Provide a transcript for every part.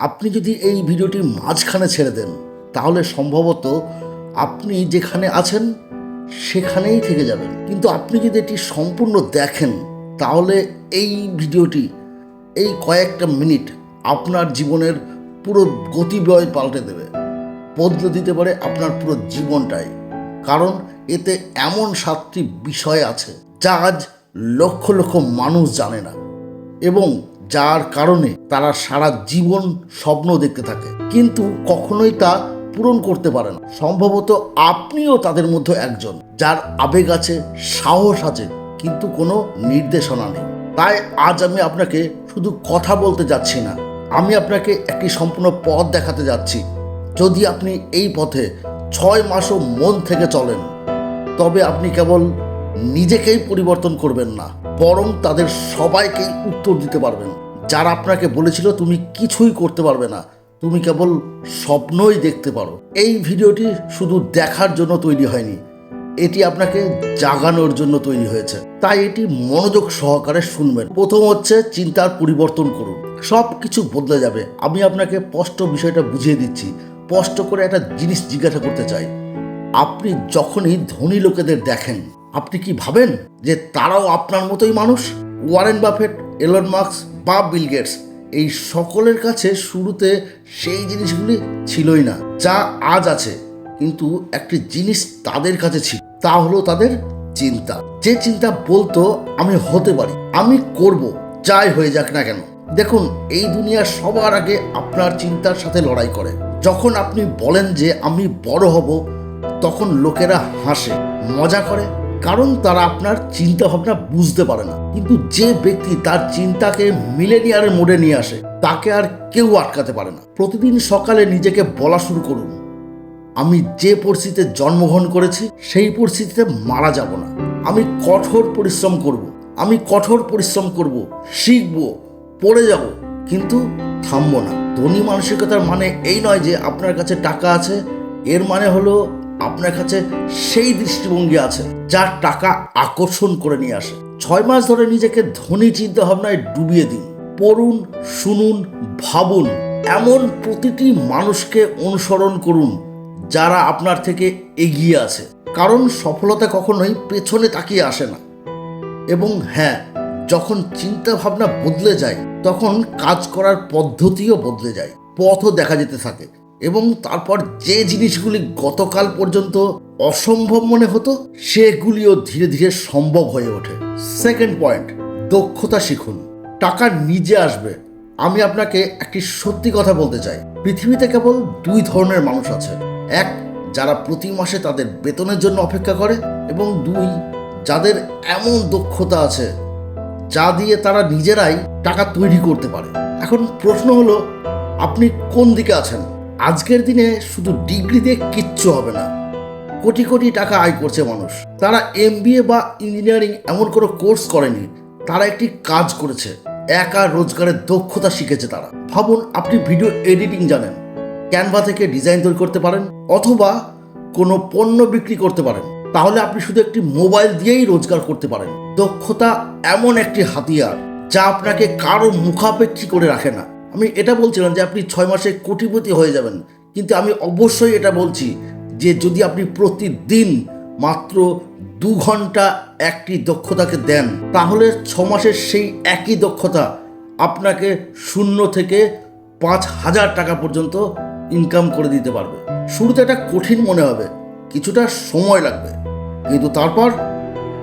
আপনি যদি এই ভিডিওটির মাঝখানে ছেড়ে দেন, তাহলে সম্ভবত আপনি যেখানে আছেন, সেখানেই থেকে যাবেন। কিন্তু আপনি যদি এটি সম্পূর্ণ দেখেন, তাহলে এই ভিডিওটি, এই কয়েকটা মিনিট আপনার জীবনের পুরো গতিবয় পাল্টে দেবে। বদলে দিতে পারে আপনার পুরো জীবনটাই। কারণ এতে এমন সাতটি বিষয় আছে, যা আজ লক্ষ লক্ষ মানুষ জানে না। এবং যার কারণে তারা সারা জীবন স্বপ্ন দেখতে থাকে। কিন্তু কখনোই তা পূরণ করতে পারে না। সম্ভবত আপনিও তাদের মধ্যে একজন, যার আবেগ আছে, সাহস আছে, কিন্তু কোনো নির্দেশনা নেই। তাই আজ আমি আপনাকে শুধু কথা বলতে যাচ্ছি না, আমি আপনাকে একটি সম্পূর্ণ পথ দেখাতে যাচ্ছি। যদি আপনি এই পথে ছয় মাসও মন থেকে চলেন, তবে আপনি কেবল নিজেকেই পরিবর্তন করবেন না, বরং তাদের সবাইকেই উত্তর দিতে পারবেন। যারা আপনাকে বলেছিল তুমি কিছুই করতে পারবে না, তুমি কেবল স্বপ্নই দেখতে পারো। এই ভিডিওটি শুধু দেখার জন্য তৈরি হয়নি, এটি আপনাকে জাগানোর জন্য তৈরি হয়েছে। তাই এটি মনোযোগ সহকারে শুনবেন। প্রথম হচ্ছে চিন্তার পরিবর্তন করুন। সব কিছু বদলে যাবে। আমি আপনাকে স্পষ্ট বিষয়টা বুঝিয়ে দিচ্ছি। স্পষ্ট করে একটা জিনিস জিজ্ঞাসা করতে চাই। আপনি যখনই ধনী লোকেদের দেখেন আপনি কি ভাবেন যে তারাও আপনার মতোই মানুষ? ওয়ারেন বাফেট, এলন মার্কস বা বিল গেটস, এই সকলের কাছে শুরুতে সেই জিনিসগুলি ছিলই না, যা আজ আছে। কিন্তু একটি জিনিস তাদের কাছে ছিল, তা হলো তাদের চিন্তা। যে চিন্তা বলতো, আমি হতে পারি, আমি করব, যাই হয়ে যাক না কেন। দেখুন, এই দুনিয়া সবার আগে আপনার চিন্তার সাথে লড়াই করে। যখন আপনি বলেন যে আমি বড় হব, তখন লোকেরা হাসে, মজা করে কারণ তারা আপনার চিন্তা ভাবনা বুঝতে পারে না। কিন্তু যে ব্যক্তি তার চিন্তাকে মিলেনিয়ারের মোড়ে নিয়ে আসে, তাকে আর কেউ আটকাতে পারে না। প্রতিদিন সকালে নিজেকে বলা শুরু করুন, আমি যে পরিস্থিতিতে জন্মগ্রহণ করেছি, সেই পরিস্থিতিতে মারা যাব না। আমি কঠোর পরিশ্রম করব, আমি কঠোর পরিশ্রম করব, শিখব, পড়ে যাব, কিন্তু থামবো না। ধনী মানসিকতার মানে এই নয় যে আপনার কাছে টাকা আছে, এর মানে হলো আপনার কাছে সেই দৃষ্টিভঙ্গি আছে যা টাকা আকর্ষণ করে নিয়ে আসে। ছয় মাস ধরে নিজেকে ধনী চিন্তা ভাবনায় ডুবিয়ে দিন। পড়ুন, শুনুন, ভাবুন। এমন প্রতিটি মানুষকে অনুসরণ করুন, যারা আপনার থেকে এগিয়ে আছে। কারণ সফলতা কখনোই পেছনে তাকিয়ে আসে না। এবং হ্যাঁ যখন চিন্তা ভাবনা বদলে যায়, তখন কাজ করার পদ্ধতিও বদলে যায়। পথও দেখা যেতে থাকে। এবং তারপর যে জিনিসগুলি গতকাল পর্যন্ত অসম্ভব মনে হতো, সেগুলিও ধীরে ধীরে সম্ভব হয়ে ওঠে। সেকেন্ড পয়েন্ট দক্ষতা শিখুন। টাকা নিজে আসবে। আমি আপনাকে একটি সত্যি কথা বলতে চাই। পৃথিবীতে কেবল দুই ধরনের মানুষ আছে। এক, যারা প্রতি মাসে তাদের বেতনের জন্য অপেক্ষা করে এবং দুই, যাদের এমন দক্ষতা আছে যা দিয়ে তারা নিজেরাই টাকা তৈরি করতে পারে। এখন প্রশ্ন হলো, আপনি কোন দিকে আছেন? আজকের দিনে শুধু ডিগ্রিতে কিচ্ছু হবে না। কোটি কোটি টাকা আয় করছে মানুষ। তারা এমবিএ বা ইঞ্জিনিয়ারিং এমন কোনো কোর্স করেনি, তারা একটি কাজ করেছে। একা রোজগারের দক্ষতা শিখেছে তারা। ভাবুন, আপনি ভিডিও এডিটিং জানেন, ক্যানভা থেকে ডিজাইন তৈরি করতে পারেন, অথবা কোনো পণ্য বিক্রি করতে পারেন। তাহলে আপনি শুধু একটি মোবাইল দিয়েই রোজগার করতে পারেন। দক্ষতা এমন একটি হাতিয়ার, যা আপনাকে কারও মুখাপেক্ষী করে রাখে না। আমি এটা বলছিলাম যে আপনি ছয় মাসে কোটিপতি হয়ে যাবেন। কিন্তু আমি অবশ্যই এটা বলছি যে যদি আপনি প্রতিদিন মাত্র দু ঘণ্টা একটি দক্ষতাকে দেন, তাহলে ছ মাসের সেই একই দক্ষতা আপনাকে শূন্য থেকে পাঁচ হাজার টাকা পর্যন্ত ইনকাম করে দিতে পারবে। শুরুতে এটা কঠিন মনে হবে, কিছুটা সময় লাগবে। কিন্তু তারপর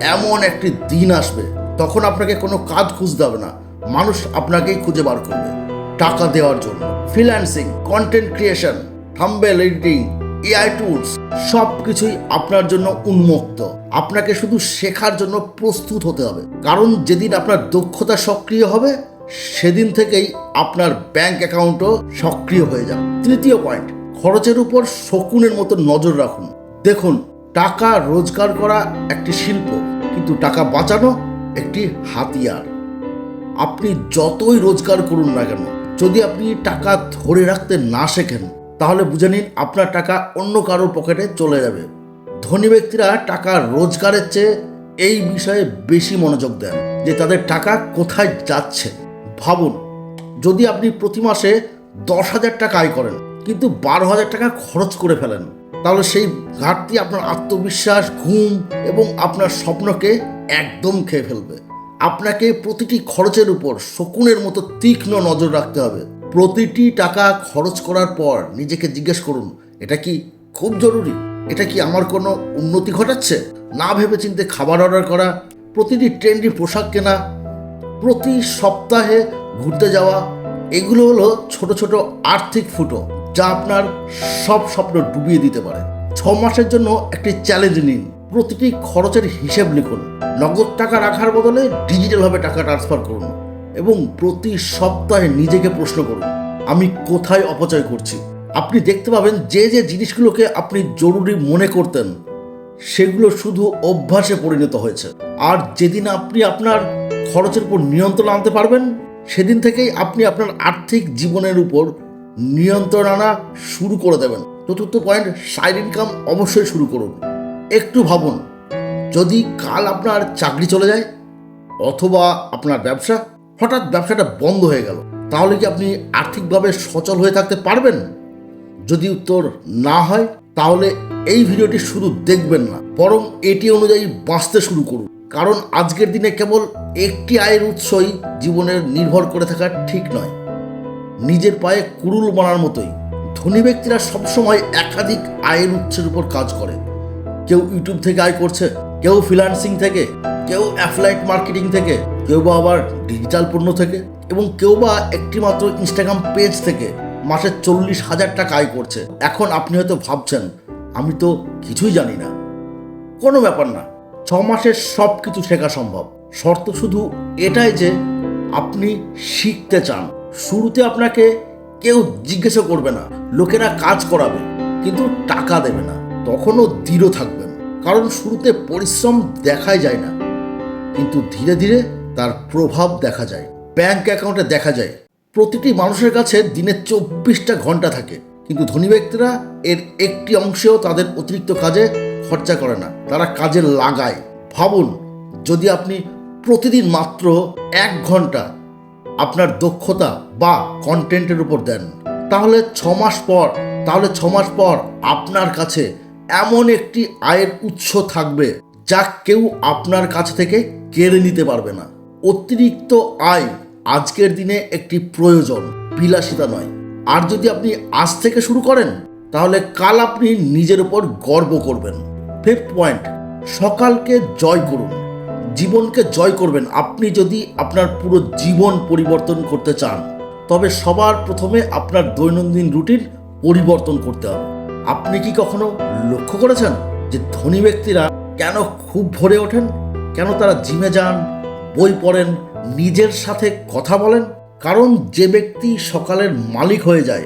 এমন একটি দিন আসবে, তখন আপনাকে কোনো কাজ খুঁজতে হবে না। মানুষ আপনাকেই খুঁজে বার করবে। টাকা দেওয়ার জন্য। Freelancing content creation thumbnail editing AI tools সব কিছুই আপনার জন্য উন্মুক্ত। আপনাকে শুধু শেখার জন্য প্রস্তুত হতে হবে। কারণ যেদিন আপনার দক্ষতা সক্রিয় হবে, সেদিন থেকেই আপনার ব্যাংক অ্যাকাউন্টও সক্রিয় হয়ে যাবে। তৃতীয় পয়েন্ট খরচের উপর শকুনের মতো নজর রাখুন। দেখুন, টাকা রোজগার করা একটি শিল্প, কিন্তু টাকা বাঁচানো একটি হাতিয়ার। আপনি যতই রোজগার করুন না কেন যদি আপনি টাকা ধরে রাখতে না শেখেন, তাহলে বুঝে নিন আপনার টাকা অন্য কারোর পকেটে চলে যাবে। ধনী ব্যক্তিরা টাকা রোজগারের চেয়ে এই বিষয়ে বেশি মনোযোগ দেন যে তাদের টাকা কোথায় যাচ্ছে। ভাবুন, যদি আপনি প্রতি মাসে দশ হাজার টাকা আয় করেন, কিন্তু বারো হাজার টাকা খরচ করে ফেলেন, তাহলে সেই ঘাটতি আপনার আত্মবিশ্বাস, ঘুম এবং আপনার স্বপ্নকে একদম খেয়ে ফেলবে। আপনাকে প্রতিটি খরচের উপর শকুনের মতো তীক্ষ্ণ নজর রাখতে হবে। প্রতিটি টাকা খরচ করার পর নিজেকে জিজ্ঞেস করুন, এটা কি খুব জরুরি? এটা কি আমার কোনো উন্নতি ঘটাচ্ছে? না ভেবে চিনতে খাবার অর্ডার করা, প্রতিটি ট্রেন্ডি পোশাক কেনা, প্রতি সপ্তাহে ঘুরতে যাওয়া, এগুলো হলো ছোট ছোট আর্থিক ফুটো যা আপনার সব স্বপ্ন ডুবিয়ে দিতে পারে। ছ মাসের জন্য একটি চ্যালেঞ্জ নিন। প্রতিটি খরচের হিসেব লিখুন। নগদ টাকা রাখার বদলে ডিজিটালভাবে টাকা ট্রান্সফার করুন এবং প্রতি সপ্তাহে নিজেকে প্রশ্ন করুন, আমি কোথায় অপচয় করছি? আপনি দেখতে পাবেন যে যে জিনিসগুলোকে আপনি জরুরি মনে করতেন, সেগুলো শুধু অভ্যাসে পরিণত হয়েছে। আর যেদিন আপনি আপনার খরচের উপর নিয়ন্ত্রণ আনতে পারবেন, সেদিন থেকেই আপনি আপনার আর্থিক জীবনের উপর নিয়ন্ত্রণ আনা শুরু করে দেবেন। চতুর্থ পয়েন্ট সাইড ইনকাম অবশ্যই শুরু করুন। একটু ভাবুন, যদি কাল আপনার চাকরি চলে যায় অথবা আপনার ব্যবসা হঠাৎ ব্যবসাটা বন্ধ হয়ে গেল, তাহলে কি আপনি আর্থিকভাবে সচল হয়ে থাকতে পারবেন? যদি উত্তর না হয়, তাহলে এই ভিডিওটি শুধু দেখবেন না, বরং এটি অনুযায়ী বাঁচতে শুরু করুন। কারণ আজকের দিনে কেবল একটি আয়ের উৎসই জীবনের নির্ভর করে থাকা ঠিক নয়। নিজের পায়ে কুরুল মারার মতোই ধনী ব্যক্তিরা সবসময় একাধিক আয়ের উৎসের উপর কাজ করে। কেউ ইউটিউব থেকে আয় করছে, কেউ ফ্রিল্যান্সিং থেকে, কেউ অ্যাফলাইট মার্কেটিং থেকে, কেউ বা আবার ডিজিটাল পণ্য থেকে এবং কেউ বা একটি মাত্র ইনস্টাগ্রাম পেজ থেকে মাসে চল্লিশ হাজার টাকা আয় করছে। এখন আপনি হয়তো ভাবছেন, আমি তো কিছুই জানি না। কোনো ব্যাপার না, ছ মাসে সব কিছু শেখা সম্ভব। শর্ত শুধু এটাই যে আপনি শিখতে চান। শুরুতে আপনাকে কেউ জিজ্ঞাসা করবে না, লোকেরা কাজ করাবে, কিন্তু টাকা দেবে না। তখনও দৃঢ় থাকবেন। কারণ শুরুতে পরিশ্রম দেখাই যায় না। কিন্তু ধীরে ধীরে তার প্রভাব দেখা যায়। ব্যাংক অ্যাকাউন্টে দেখা যায়। প্রতিটি মানুষের কাছে দিনে চব্বিশটা ঘণ্টা থাকে। কিন্তু ধনী ব্যক্তিরা এর একটি অংশেও তাদের অতিরিক্ত কাজে খরচা করে না। তারা কাজে লাগায়। ভাবুন, যদি আপনি প্রতিদিন মাত্র এক ঘণ্টা আপনার দক্ষতা বা কন্টেন্টের উপর দেন, তাহলে ছ মাস পর, তাহলে ছ মাস পর আপনার কাছে এমন একটি আয়ের উৎস থাকবে যা কেউ আপনার কাছ থেকে কেড়ে নিতে পারবে না। অতিরিক্ত আয় আজকের দিনে একটি প্রয়োজন, বিলাসিতা নয়। আর যদি আপনি আজ থেকে শুরু করেন, তাহলে কাল আপনি নিজের উপর গর্ব করবেন। ফিফথ পয়েন্ট সকালকে জয় করুন। জীবনকে জয় করবেন। আপনি যদি আপনার পুরো জীবন পরিবর্তন করতে চান, তবে সবার প্রথমে আপনার দৈনন্দিন রুটিন পরিবর্তন করতে হবে। আপনি কি কখনো লক্ষ্য করেছেন যে ধনী ব্যক্তিরা কেন খুব ভরে ওঠেন? কেন তারা জিমে যান, বই পড়েন, নিজের সাথে কথা বলেন? কারণ যে ব্যক্তি সকালের মালিক হয়ে যায়,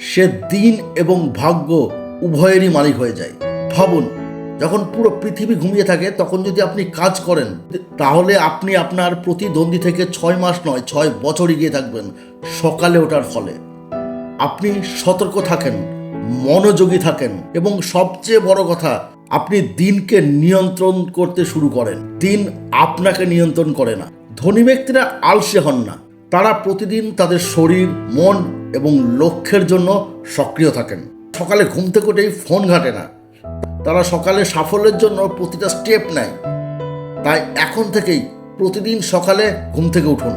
সে দিন এবং ভাগ্য উভয়েরই মালিক হয়ে যায়। ভাবুন, যখন পুরো পৃথিবী ঘুমিয়ে থাকে, তখন যদি আপনি কাজ করেন, তাহলে আপনি আপনার প্রতিদ্বন্দ্বী থেকে ছয় মাস নয়, ছয় বছর এগিয়ে থাকবেন সকালে ওঠার ফলে। আপনি সতর্ক থাকেন মনোযোগী থাকেন। এবং সবচেয়ে বড় কথা, আপনি দিনকে নিয়ন্ত্রণ করতে শুরু করেন। দিন আপনাকে নিয়ন্ত্রণ করে না। ধনী ব্যক্তিরা আলসে হন না। তারা প্রতিদিন তাদের শরীর, মন এবং লক্ষ্যের জন্য সক্রিয় থাকেন। সকালে ঘুম থেকে উঠেই ফোন ঘাটে না। তারা সকালে সাফল্যের জন্য প্রতিটা স্টেপ নেয়। তাই এখন থেকেই প্রতিদিন সকালে ঘুম থেকে উঠুন।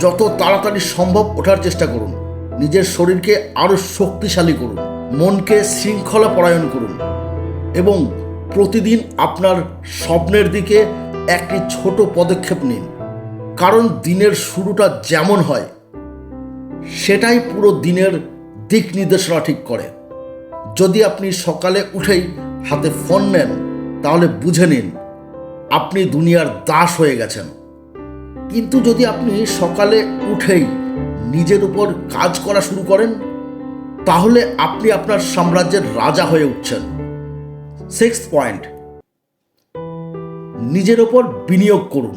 যত তাড়াতাড়ি সম্ভব ওঠার চেষ্টা করুন। নিজের শরীরকে আরও শক্তিশালী করুন, মনকে শৃঙ্খলা পরায়ণ করুন এবং প্রতিদিন আপনার স্বপ্নের দিকে একটি ছোট পদক্ষেপ নিন। কারণ দিনের শুরুটা যেমন হয়, সেটাই পুরো দিনের দিক নির্দেশনা ঠিক করে। যদি আপনি সকালে উঠেই হাতে ফোন নেন, তাহলে বুঝে নিন, আপনি দুনিয়ার দাস হয়ে গেছেন। কিন্তু যদি আপনি সকালে উঠেই নিজের উপর কাজ করা শুরু করেন, তাহলে আপনি আপনার সাম্রাজ্যের রাজা হয়ে উঠছেন। সিক্স পয়েন্ট নিজের ওপর বিনিয়োগ করুন।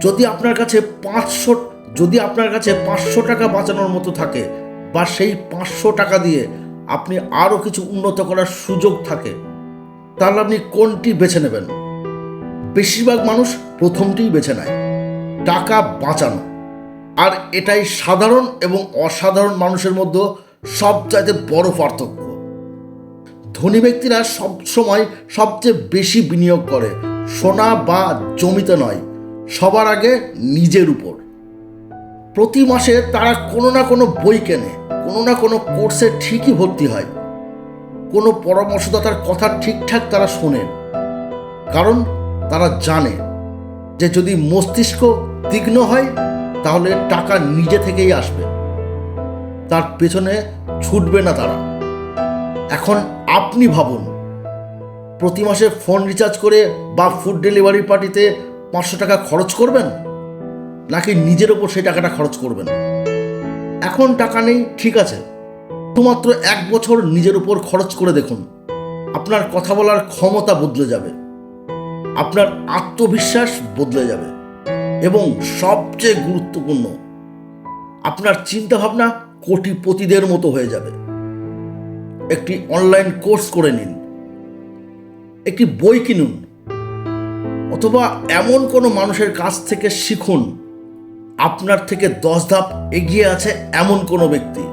যদি আপনার কাছে পাঁচশো, যদি আপনার কাছে পাঁচশো টাকা বাঁচানোর মতো থাকে, বা সেই পাঁচশো টাকা দিয়ে আপনি আরও কিছু উন্নত করার সুযোগ থাকে, তাহলে আপনি কোনটি বেছে নেবেন? বেশিরভাগ মানুষ প্রথমটিই বেছে নেয়, টাকা বাঁচানো। আর এটাই সাধারণ এবং অসাধারণ মানুষের মধ্যে সবচাইতে বড় পার্থক্য। ধনী ব্যক্তিরা সবসময় সবচেয়ে বেশি বিনিয়োগ করে, সোনা বা জমিতে নয়, সবার আগে নিজের উপর। প্রতি মাসে তারা কোনো না কোনো বই কেনে, কোনো না কোনো কোর্সে ঠিকই ভর্তি হয়। কোনো পরামর্শদাতার কথা ঠিকঠাক তারা শোনেন কারণ তারা জানে যে যদি মস্তিষ্ক তীক্ষ্ণ হয় তাহলে টাকা নিজে থেকেই আসবে। তার পেছনে ছুটবে না তারা। এখন আপনি ভাবুন, প্রতি মাসে ফোন রিচার্জ করে বা ফুড ডেলিভারি পার্টিতে পাঁচশো টাকা খরচ করবেন? নাকি নিজের ওপর সেই টাকাটা খরচ করবেন? এখন টাকা নেই, ঠিক আছে। শুধুমাত্র এক বছর নিজের উপর খরচ করে দেখুন। আপনার কথা বলার ক্ষমতা বদলে যাবে। আপনার আত্মবিশ্বাস বদলে যাবে। এবং সবচেয়ে গুরুত্বপূর্ণ, আপনার চিন্তাভাবনা কোটিপতিদের মতো হয়ে যাবে। একটি অনলাইন কোর্স করে নিন, একটি বই কিনুন, অথবা এমন কোনো মানুষের কাছ থেকে শিখুন, আপনার থেকে দশ ধাপ এগিয়ে আছে এমন কোনো ব্যক্তি।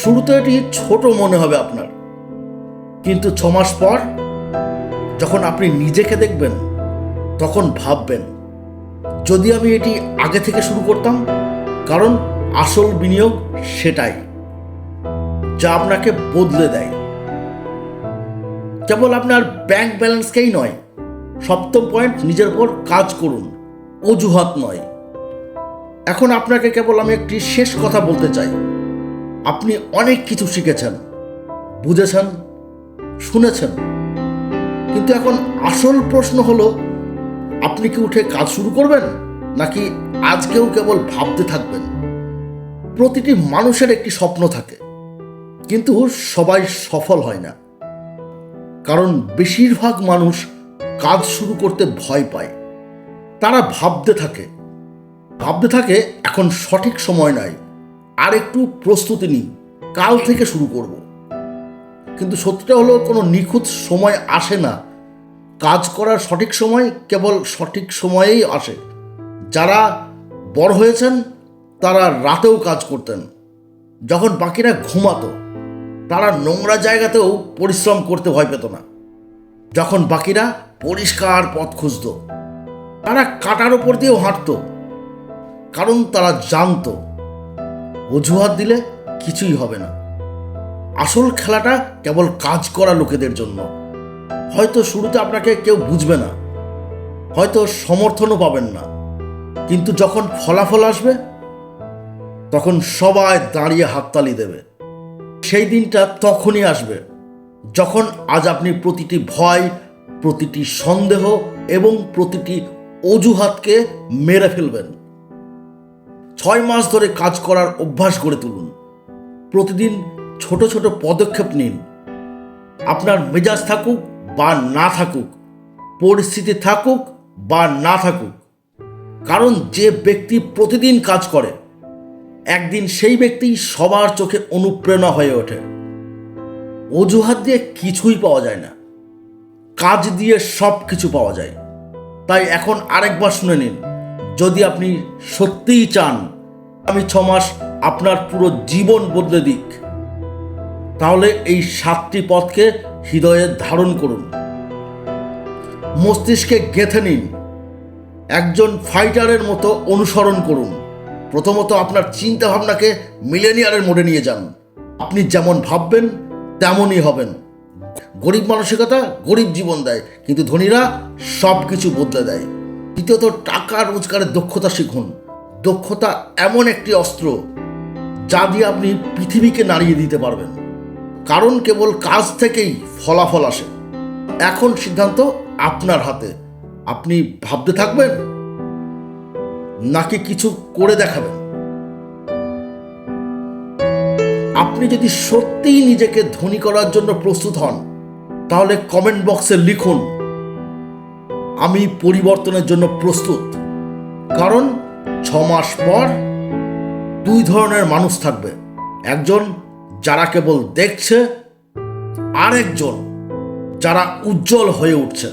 শুরুতে এটি ছোট মনে হবে আপনার, কিন্তু ছ মাস পর যখন আপনি নিজেকে দেখবেন, তখন ভাববেন যদি আমি এটি আগে থেকে শুরু করতাম, কারণ আসল বিনিয়োগ সেটাই, যা আপনাকে বদলে দেয়। কেবল আপনার ব্যাংক ব্যালেন্সকেই নয়, সপ্তম পয়েন্ট, নিজের উপর কাজ করুন, অজুহাত নয়। এখন আপনাকে কেবল আমি একটি শেষ কথা বলতে চাই। আপনি অনেক কিছু শিখেছেন, বুঝেছেন, শুনেছেন, কিন্তু এখন আসল প্রশ্ন হলো আপনি কি উঠে কাজ শুরু করবেন? নাকি আজকেও কেবল ভাবতে থাকবেন? প্রতিটি মানুষের একটি স্বপ্ন থাকে, কিন্তু সবাই সফল হয় না। কারণ বেশিরভাগ মানুষ কাজ শুরু করতে ভয় পায়। তারা ভাবতে থাকে ভাবতে থাকে, এখন সঠিক সময় নাই, আর একটু প্রস্তুতি নিই, কাল থেকে শুরু করব। কিন্তু সত্যিটা হলো, কোনো নিখুঁত সময় আসে না কাজ করার সঠিক সময় কেবল সঠিক সময়েই আসে। যারা বড় হয়েছেন, তারা রাতেও কাজ করতেন। যখন বাকিরা ঘুমাতো, তারা নোংরা জায়গাতেও পরিশ্রম করতে ভয় পেত না। যখন বাকিরা পরিষ্কার পথ খুঁজত, তারা কাটার ওপর দিয়েও হাঁটতো, কারণ তারা জানতো, অজুহাত দিলে কিছুই হবে না। আসল খেলাটা কেবল কাজ করা লোকেদের জন্য। হয়তো শুরুতে আপনাকে কেউ বুঝবে না, হয়তো সমর্থনও পাবেন না, কিন্তু যখন ফলাফল আসবে, তখন সবাই দাঁড়িয়ে হাততালি দেবে। সেই দিনটা তখনই আসবে যখন আজ আপনি প্রতিটি ভয়, প্রতিটি সন্দেহ এবং প্রতিটি অজুহাতকে মেরে ফেলবেন। ছয় মাস ধরে কাজ করার অভ্যাস গড়ে তুলুন। প্রতিদিন ছোট ছোট পদক্ষেপ নিন। আপনার মেজাজ থাকুক বা না থাকুক, পরিস্থিতি থাকুক বা না থাকুক। কারণ যে ব্যক্তি প্রতিদিন কাজ করে, একদিন সেই ব্যক্তি সবার চোখে অনুপ্রেরণা হয়ে ওঠে। অজুহাত দিয়ে কিছুই পাওয়া যায় না। কাজ দিয়ে সব কিছু পাওয়া যায়। তাই এখন আরেকবার শুনে নিন, যদি আপনি সত্যিই চান, আমি ছ মাস আপনার পুরো জীবন বদলে দিক। তাহলে এই সাতটি পথকে হৃদয়ে ধারণ করুন। মস্তিষ্কে গেঁথে নিন। একজন ফাইটারের মতো অনুসরণ করুন। প্রথমত আপনার চিন্তা ভাবনাকে মিলেনিয়ারের মোড়ে নিয়ে যান। আপনি যেমন ভাববেন, তেমনই হবেন। গরিব মানসিকতা গরিব জীবন দেয়, কিন্তু ধনীরা সব কিছু বদলে দেয়। দ্বিতীয়ত, টাকা রোজগারের দক্ষতা শিখুন। দক্ষতা এমন একটি অস্ত্র, যা দিয়ে আপনি পৃথিবীকে নাড়িয়ে দিতে পারবেন। কারণ কেবল কাজ থেকেই ফলাফল আসে। এখন সিদ্ধান্ত আপনার হাতে। আপনি ভাবতে থাকবেন? নাকি কিছু করে দেখাবেন? আপনি যদি সত্যিই নিজেকে ধনী করার জন্য প্রস্তুত হন, তাহলে কমেন্ট বক্সে লিখুন, আমি পরিবর্তনের জন্য প্রস্তুত। কারণ ছ মাস পর দুই ধরনের মানুষ থাকবে। একজন যারা কেবল দেখছে আরেকজন যারা উজ্জ্বল হয়ে উঠছে।